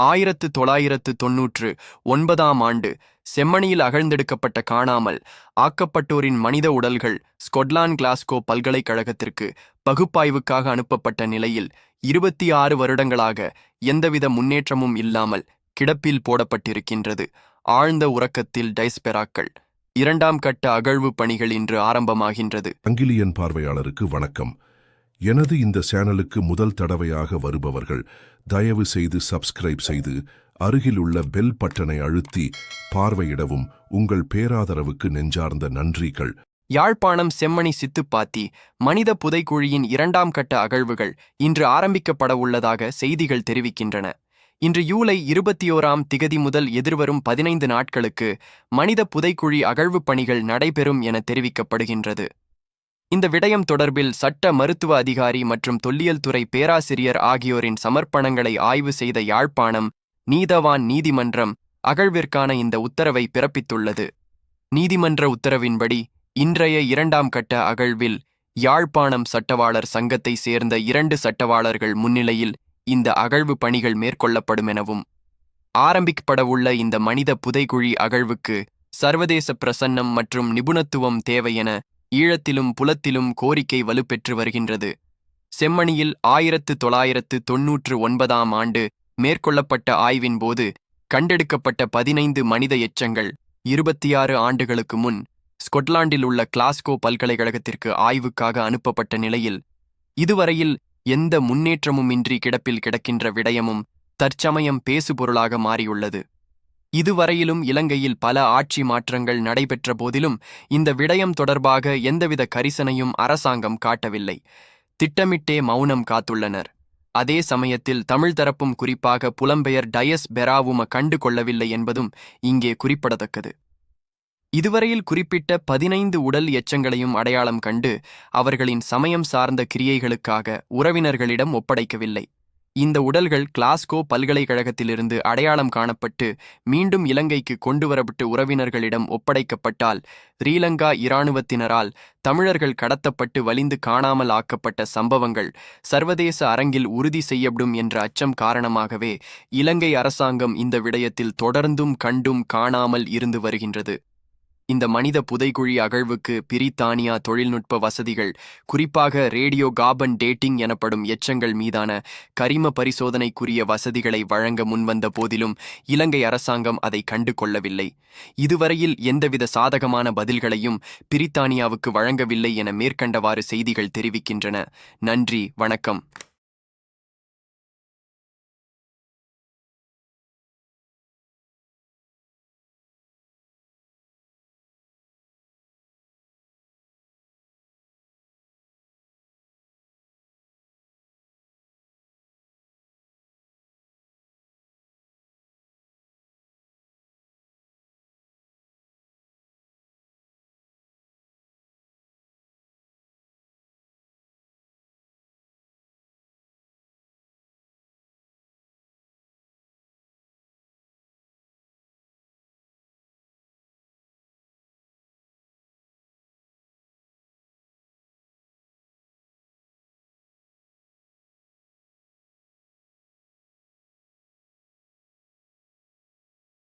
ஆயிரத்து தொள்ளாயிரத்து தொன்னூற்று ஒன்பதாம் ஆண்டு செம்மணியில் அகழ்ந்தெடுக்கப்பட்ட காணாமல் ஆக்கப்பட்டோரின் மனித உடல்கள் ஸ்கொட்லாந்து கிளாஸ்கோ பல்கலைக்கழகத்திற்கு பகுப்பாய்வுக்காக அனுப்பப்பட்ட நிலையில் இருபத்தி ஆறு வருடங்களாக எந்தவித முன்னேற்றமும் இல்லாமல் கிடப்பில் போடப்பட்டிருக்கின்றது. ஆழ்ந்த உறக்கத்தில் டைஸ்பெராக்கள். இரண்டாம் கட்ட அகழ்வு பணிகள் இன்று ஆரம்பமாகின்றது. அங்கிலியன் பார்வையாளருக்கு வணக்கம். எனது இந்த சேனலுக்கு முதல் தடவையாக வருபவர்கள் தயவு செய்து சப்ஸ்கிரைப் செய்து அருகிலுள்ள பெல் பட்டனை அழுத்தி பார்வையிடவும் உங்கள் பேராதரவுக்கு நெஞ்சார்ந்த நன்றிகள். யாழ்ப்பாணம் செம்மணி சித்துப்பாத்தி மனித புதைக்குழியின் இரண்டாம் கட்ட அகழ்வுகள் இன்று ஆரம்பிக்கப்பட உள்ளதாக செய்திகள் தெரிவிக்கின்றன. இன்று ஜூலை இருபத்தியோராம் திகதி முதல் எதிர்வரும் பதினைந்து நாட்களுக்கு மனித புதைக்குழி அகழ்வுப் பணிகள் நடைபெறும் என தெரிவிக்கப்படுகின்றது. இந்த விடயம் தொடர்பில் சட்ட மருத்துவ அதிகாரி மற்றும் தொல்லியல் துறை பேராசிரியர் ஆகியோரின் சமர்ப்பணங்களை ஆய்வு செய்த யாழ்ப்பாணம் நீதவான் நீதிமன்றம் அகழ்விற்கான இந்த உத்தரவை பிறப்பித்துள்ளது. நீதிமன்ற உத்தரவின்படி இன்றைய இரண்டாம் கட்ட அகழ்வில் யாழ்ப்பாணம் சட்டவாளர் சங்கத்தை சேர்ந்த இரண்டு சட்டவாளர்கள் முன்னிலையில் இந்த அகழ்வு பணிகள் மேற்கொள்ளப்படும் எனவும் ஆரம்பிக்கப்படவுள்ள இந்த மனித புதைகுழி அகழ்வுக்கு சர்வதேச பிரசன்னம் மற்றும் நிபுணத்துவம் தேவை என ஈழத்திலும் புலத்திலும் கோரிக்கை வலுப்பெற்று வருகின்றது. செம்மணியில் ஆயிரத்து தொள்ளாயிரத்து தொன்னூற்று ஒன்பதாம் ஆண்டு மேற்கொள்ளப்பட்ட ஆய்வின் போது கண்டெடுக்கப்பட்ட பதினைந்து மனித எச்சங்கள் இருபத்தி ஆறு ஆண்டுகளுக்கு முன் ஸ்கொட்லாண்டில் உள்ள கிளாஸ்கோ பல்கலைக்கழகத்திற்கு ஆய்வுக்காக அனுப்பப்பட்ட நிலையில் இதுவரையில் எந்த முன்னேற்றமுமின்றி கிடப்பில் கிடக்கின்ற விடயமும் தற்சமயம் பேசுபொருளாக மாறியுள்ளது. இதுவரையிலும் இலங்கையில் பல ஆட்சி மாற்றங்கள் நடைபெற்ற போதிலும் இந்த விடயம் தொடர்பாக எந்தவித கரிசனையும் அரசாங்கம் காட்டவில்லை. திட்டமிட்டே மௌனம் காத்துள்ளனர். அதே சமயத்தில் தமிழ் தரப்பும் குறிப்பாக புலம்பெயர் டயஸ் பெராவும கண்டு கொள்ளவில்லை என்பதும் இங்கே குறிப்பிடத்தக்கது. இதுவரையில் குறிப்பிட்ட பதினைந்து உடல் எச்சங்களையும் அடையாளம் கண்டு அவர்களின் சமயம் சார்ந்த கிரியைகளுக்காக உறவினர்களிடம் ஒப்படைக்கவில்லை. இந்த உடல்கள் கிளாஸ்கோ பல்கலைக்கழகத்திலிருந்து அடையாளம் காணப்பட்டு மீண்டும் இலங்கைக்கு கொண்டுவரப்பட்டு உறவினர்களிடம் ஒப்படைக்கப்பட்டால் ஸ்ரீலங்கா இராணுவத்தினரால் தமிழர்கள் கடத்தப்பட்டு வலிந்து காணாமல் ஆக்கப்பட்ட சம்பவங்கள் சர்வதேச அரங்கில் உறுதி செய்யப்படும் என்ற அச்சம் காரணமாகவே இலங்கை அரசாங்கம் இந்த விடயத்தில் தொடர்ந்தும் கண்டும் காணாமல் இருந்து வருகின்றது. இந்த மனித புதைக்குழி அகழ்வுக்கு பிரித்தானியா தொழில்நுட்ப வசதிகள் குறிப்பாக ரேடியோ காபன் டேட்டிங் எனப்படும் எச்சங்கள் மீதான கரிம பரிசோதனைக்குரிய வசதிகளை வழங்க முன்வந்த போதிலும் இலங்கை அரசாங்கம் அதை கண்டு கொள்ளவில்லை இதுவரையில் எந்தவித சாதகமான பதில்களையும் பிரித்தானியாவுக்கு வழங்கவில்லை என மேற்கண்டவாறு செய்திகள் தெரிவிக்கின்றன. நன்றி வணக்கம்.